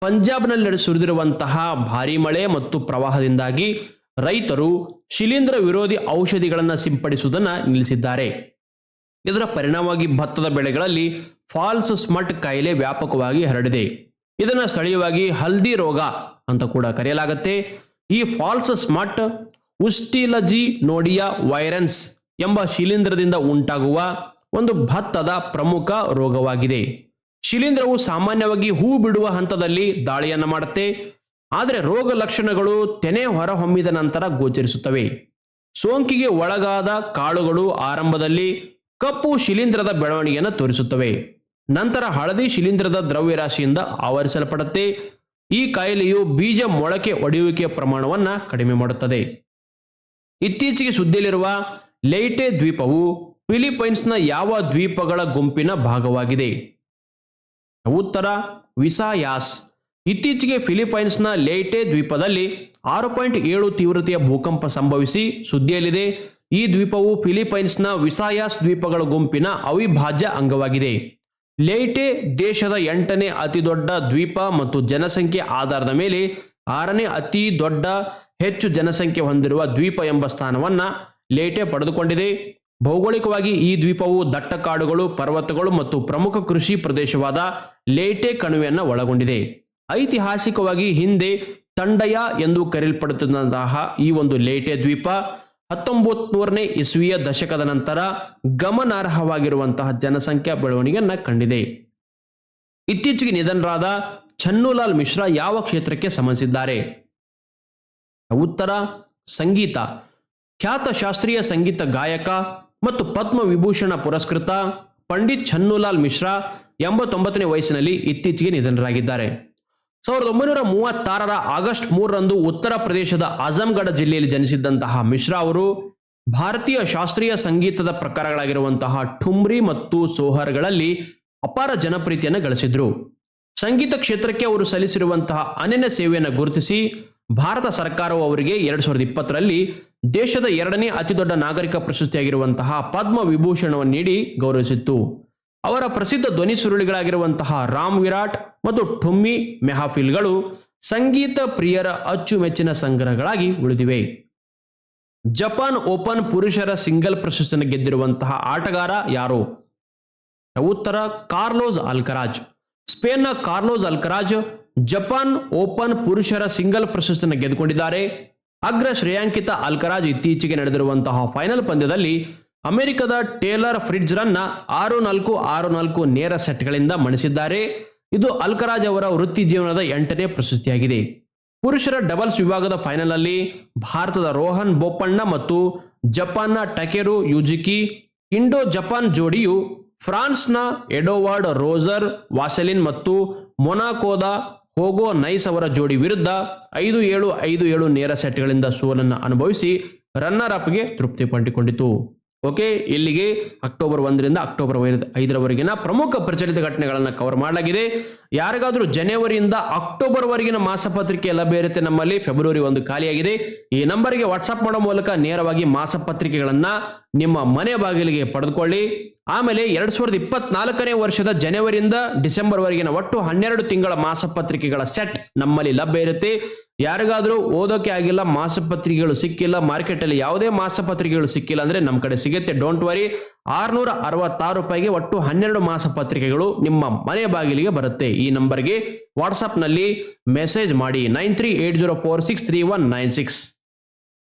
S1: ಪಂಜಾಬ್ನಲ್ಲಿ ಸುರಿದಿರುವಂತಹ ಭಾರಿ ಮಳೆ ಮತ್ತು ಪ್ರವಾಹದಿಂದಾಗಿ ರೈತರು ಶಿಲೀಂಧ್ರ ವಿರೋಧಿ ಔಷಧಿಗಳನ್ನು ಸಿಂಪಡಿಸುವುದನ್ನು ನಿಲ್ಲಿಸಿದ್ದಾರೆ. ಇದರ ಪರಿಣಾಮವಾಗಿ ಭತ್ತದ ಬೆಳೆಗಳಲ್ಲಿ ಫಾಲ್ಸ್ ಸ್ಮಟ್ ಕಾಯಿಲೆ ವ್ಯಾಪಕವಾಗಿ ಹರಡಿದೆ. ಇದನ್ನು ಸ್ಥಳೀಯವಾಗಿ ಹಲ್ದಿ ರೋಗ ಅಂತ ಕೂಡ ಕರೆಯಲಾಗುತ್ತೆ. ಈ ಫಾಲ್ಸ್ ಸ್ಮಟ್ ಉಸ್ಟಿಲಜಿ ನೋಡಿಯಾ ವೈರನ್ಸ್ ಎಂಬ ಶಿಲೀಂಧ್ರದಿಂದ ಉಂಟಾಗುವ ಒಂದು ಭತ್ತದ ಪ್ರಮುಖ ರೋಗವಾಗಿದೆ. ಶಿಲೀಂಧ್ರವು ಸಾಮಾನ್ಯವಾಗಿ ಹೂ ಬಿಡುವ ಹಂತದಲ್ಲಿ ದಾಳಿಯನ್ನು ಮಾಡುತ್ತೆ. ಆದರೆ ರೋಗ ಲಕ್ಷಣಗಳು ತೆನೆ ಹೊರಹೊಮ್ಮಿದ ನಂತರ ಗೋಚರಿಸುತ್ತವೆ. ಸೋಂಕಿಗೆ ಒಳಗಾದ ಕಾಳುಗಳು ಆರಂಭದಲ್ಲಿ ಕಪ್ಪು ಶಿಲೀಂಧ್ರದ ಬೆಳವಣಿಗೆಯನ್ನು ತೋರಿಸುತ್ತವೆ. ನಂತರ ಹಳದಿ ಶಿಲೀಂಧ್ರದ ದ್ರವ್ಯರಾಶಿಯಿಂದ ಆವರಿಸಲ್ಪಡುತ್ತೆ. ಈ ಕಾಯಿಲೆಯು ಬೀಜ ಮೊಳಕೆ ಒಡೆಯುವಿಕೆಯ ಪ್ರಮಾಣವನ್ನು ಕಡಿಮೆ ಮಾಡುತ್ತದೆ. ಇತ್ತೀಚೆಗೆ ಸುದ್ದಿಯಲ್ಲಿರುವ ಲೈಟೆ ದ್ವೀಪವು ಫಿಲಿಪೈನ್ಸ್ನ ಯಾವ ದ್ವೀಪಗಳ ಗುಂಪಿನ ಭಾಗವಾಗಿದೆ. ಉತ್ತರ, ವಿಸಾಯಾಸ್. ಇತ್ತೀಚೆಗೆ ಫಿಲಿಪೈನ್ಸ್ನ ಲೇಟೆ ದ್ವೀಪದಲ್ಲಿ ಆರು ಪಾಯಿಂಟ್ ಏಳು ತೀವ್ರತೆಯ ಭೂಕಂಪ ಸಂಭವಿಸಿ ಸುದ್ದಿಯಲ್ಲಿದೆ. ಈ ದ್ವೀಪವು ಫಿಲಿಪೈನ್ಸ್ನ ವಿಸಾಯಾಸ್ ದ್ವೀಪಗಳ ಗುಂಪಿನ ಅವಿಭಾಜ್ಯ ಅಂಗವಾಗಿದೆ. ಲೇಟೆ ದೇಶದ ಎಂಟನೇ ಅತಿದೊಡ್ಡ ದ್ವೀಪ ಮತ್ತು ಜನಸಂಖ್ಯೆ ಆಧಾರದ ಮೇಲೆ ಆರನೇ ಅತಿ ದೊಡ್ಡ ಹೆಚ್ಚು ಜನಸಂಖ್ಯೆ ಹೊಂದಿರುವ ದ್ವೀಪ ಎಂಬ ಸ್ಥಾನವನ್ನು ಲೇಟೆ ಪಡೆದುಕೊಂಡಿದೆ. ಭೌಗೋಳಿಕವಾಗಿ ಈ ದ್ವೀಪವು ದಟ್ಟ ಕಾಡುಗಳು ಪರ್ವತಗಳು ಮತ್ತು ಪ್ರಮುಖ ಕೃಷಿ ಪ್ರದೇಶವಾದ ಲೇಟೆ ಕಣಿವೆಯನ್ನು ಒಳಗೊಂಡಿದೆ. ಐತಿಹಾಸಿಕವಾಗಿ ಹಿಂದೆ ತಂಡಯ ಎಂದು ಕರೆಯಲ್ಪಡುತ್ತಿದ್ದಂತಹ ಈ ಒಂದು ಲೇಟೆ ದ್ವೀಪ ಹತ್ತೊಂಬತ್ ನೂರನೇ ಇಸ್ವಿಯ ದಶಕದ ನಂತರ ಗಮನಾರ್ಹವಾಗಿರುವಂತಹ ಜನಸಂಖ್ಯಾ ಬೆಳವಣಿಗೆಯನ್ನ ಕಂಡಿದೆ. ಇತ್ತೀಚೆಗೆ ನಿಧನರಾದ ಚನ್ನುಲಾಲ್ ಮಿಶ್ರಾ ಯಾವ ಕ್ಷೇತ್ರಕ್ಕೆ ಸಂಬಂಧಿಸಿದ್ದಾರೆ? ಉತ್ತರ, ಸಂಗೀತ. ಖ್ಯಾತ ಶಾಸ್ತ್ರೀಯ ಸಂಗೀತ ಗಾಯಕ ಮತ್ತು ಪದ್ಮ ವಿಭೂಷಣ ಪುರಸ್ಕೃತ ಪಂಡಿತ್ ಚನ್ನುಲಾಲ್ ಮಿಶ್ರಾ ಎಂಬತ್ತೊಂಬತ್ತನೇ ವಯಸ್ಸಿನಲ್ಲಿ ಇತ್ತೀಚೆಗೆ ನಿಧನರಾಗಿದ್ದಾರೆ. ಸಾವಿರದ ಒಂಬೈನೂರ ಮೂವತ್ತಾರರ ಆಗಸ್ಟ್ ಮೂರರಂದು ಉತ್ತರ ಪ್ರದೇಶದ ಆಜಮ್ಗಢ ಜಿಲ್ಲೆಯಲ್ಲಿ ಜನಿಸಿದ್ದಂತಹ ಮಿಶ್ರಾ ಅವರು ಭಾರತೀಯ ಶಾಸ್ತ್ರೀಯ ಸಂಗೀತದ ಪ್ರಕಾರಗಳಾಗಿರುವಂತಹ ಠುಮ್ರಿ ಮತ್ತು ಸೋಹರ್ಗಳಲ್ಲಿ ಅಪಾರ ಜನಪ್ರೀತಿಯನ್ನು ಗಳಿಸಿದ್ರು. ಸಂಗೀತ ಕ್ಷೇತ್ರಕ್ಕೆ ಅವರು ಸಲ್ಲಿಸಿರುವಂತಹ ಅನನ್ಯ ಸೇವೆಯನ್ನು ಗುರುತಿಸಿ ಭಾರತ ಸರ್ಕಾರವು ಅವರಿಗೆ ಎರಡು ಸಾವಿರದ ಇಪ್ಪತ್ತರಲ್ಲಿ ದೇಶದ ಎರಡನೇ ಅತಿದೊಡ್ಡ ನಾಗರಿಕ ಪ್ರಶಸ್ತಿಯಾಗಿರುವಂತಹ ಪದ್ಮ ವಿಭೂಷಣವನ್ನು ನೀಡಿ ಗೌರವಿಸಿತ್ತು. ಅವರ ಪ್ರಸಿದ್ಧ ಧ್ವನಿ ಸುರುಳಿಗಳಾಗಿರುವಂತಹ ರಾಮ್ ವಿರಾಟ್ ಮತ್ತು ಠುಮ್ಮಿ ಮೆಹಾಫಿಲ್ಗಳು ಸಂಗೀತ ಪ್ರಿಯರ ಅಚ್ಚುಮೆಚ್ಚಿನ ಸಂಗ್ರಹಗಳಾಗಿ ಉಳಿದಿವೆ. ಜಪಾನ್ ಓಪನ್ ಪುರುಷರ ಸಿಂಗಲ್ ಪ್ರಶಸ್ತಿಯನ್ನು ಗೆದ್ದಿರುವಂತಹ ಆಟಗಾರ ಯಾರು? ಉತ್ತರ, ಕಾರ್ಲೋಸ್ ಅಲ್ಕರಾಜ್. ಸ್ಪೇನ್ನ ಕಾರ್ಲೋಸ್ ಅಲ್ಕರಾಜ್ ಜಪಾನ್ ಓಪನ್ ಪುರುಷರ ಸಿಂಗಲ್ ಪ್ರಶಸ್ತಿಯನ್ನು ಗೆದ್ದುಕೊಂಡಿದ್ದಾರೆ. ಅಗ್ರ ಶ್ರೇಯಾಂಕಿತ ಅಲ್ಕರಾಜ್ ಇತ್ತೀಚೆಗೆ ನಡೆದಿರುವಂತಹ ಫೈನಲ್ ಪಂದ್ಯದಲ್ಲಿ ಅಮೆರಿಕದ ಟೇಲರ್ ಫ್ರಿಡ್ಜ್ ರನ್ನ ಆರು ನಾಲ್ಕು ಆರು ನಾಲ್ಕು ನೇರ ಸೆಟ್ಗಳಿಂದ ಮಣಿಸಿದ್ದಾರೆ. ಇದು ಅಲ್ಕರಾಜ್ ಅವರ ವೃತ್ತಿ ಜೀವನದ ಎಂಟನೇ ಪ್ರಶಸ್ತಿಯಾಗಿದೆ. ಪುರುಷರ ಡಬಲ್ಸ್ ವಿಭಾಗದ ಫೈನಲ್ನಲ್ಲಿ ಭಾರತದ ರೋಹನ್ ಬೋಪಣ್ಣ ಮತ್ತು ಜಪಾನ್ನ ಟಕೆರು ಯುಜಿಕಿ, ಇಂಡೋ ಜಪಾನ್ ಜೋಡಿಯು ಫ್ರಾನ್ಸ್ನ ಎಡೋವಾರ್ಡ್ ರೋಜರ್ ವಾಸೆಲಿನ್ ಮತ್ತು ಮೊನಾಕೋದ ಹೋಗೋ ನೈಸ್ ಅವರ ಜೋಡಿ ವಿರುದ್ಧ ಐದು ಏಳು ಐದು ಏಳು ನೇರ ಸೆಟ್ಗಳಿಂದ ಸೋಲನ್ನು ಅನುಭವಿಸಿ ರನ್ನರ್ ಅಪ್ಗೆ ತೃಪ್ತಿ ಪಂಡಿಕೊಂಡಿತು. ಓಕೆ, ಇಲ್ಲಿಗೆ ಅಕ್ಟೋಬರ್ ಒಂದರಿಂದ ಅಕ್ಟೋಬರ್ ಐದ- ಐದರವರೆಗಿನ ಪ್ರಮುಖ ಪ್ರಚಲಿತ ಘಟನೆಗಳನ್ನು ಕವರ್ ಮಾಡಲಾಗಿದೆ. ಯಾರಿಗಾದರೂ ಜನವರಿಯಿಂದ ಅಕ್ಟೋಬರ್ ವರೆಗಿನ ಮಾಸಪತ್ರಿಕೆ ಲಭ್ಯ ಇರುತ್ತೆ ನಮ್ಮಲ್ಲಿ. ಫೆಬ್ರವರಿ ಒಂದು ಖಾಲಿಯಾಗಿದೆ. ಈ ನಂಬರ್ಗೆ ವಾಟ್ಸಪ್ ಮಾಡೋ ಮೂಲಕ ನೇರವಾಗಿ ಮಾಸಪತ್ರಿಕೆಗಳನ್ನ ನಿಮ್ಮ ಮನೆ ಬಾಗಿಲಿಗೆ ಪಡೆದುಕೊಳ್ಳಿ. ಆಮೇಲೆ ಎರಡ್ ಸಾವಿರದ ಇಪ್ಪತ್ನಾಲ್ಕನೇ ವರ್ಷದ ಜನವರಿಯಿಂದ ಡಿಸೆಂಬರ್ ವರೆಗಿನ ಒಟ್ಟು ಹನ್ನೆರಡು ತಿಂಗಳ ಮಾಸಪತ್ರಿಕೆಗಳ ಸೆಟ್ ನಮ್ಮಲ್ಲಿ ಲಭ್ಯ ಇರುತ್ತೆ. ಯಾರಿಗಾದರೂ ಓದೋಕೆ ಆಗಿಲ್ಲ, ಮಾಸಪತ್ರಿಕೆಗಳು ಸಿಕ್ಕಿಲ್ಲ ಮಾರ್ಕೆಟ್ ಅಲ್ಲಿ ಯಾವುದೇ ಮಾಸಪತ್ರಿಕೆಗಳು ಸಿಕ್ಕಿಲ್ಲ ಅಂದ್ರೆ ನಮ್ಮ ಕಡೆ ಸಿಗುತ್ತೆ. ಡೋಂಟ್ ವರಿ ಆರ್ನೂರ ಅರವತ್ತಾರು ರೂಪಾಯಿಗೆ ಒಟ್ಟು ಹನ್ನೆರಡು ಮಾಸಪತ್ರಿಕೆಗಳು ನಿಮ್ಮ ಮನೆ ಬಾಗಿಲಿಗೆ ಬರುತ್ತೆ. ಈ ನಂಬರ್ಗೆ ವಾಟ್ಸಪ್ನಲ್ಲಿ ಮೆಸೇಜ್ ಮಾಡಿ nine three eight zero four six three one nine six.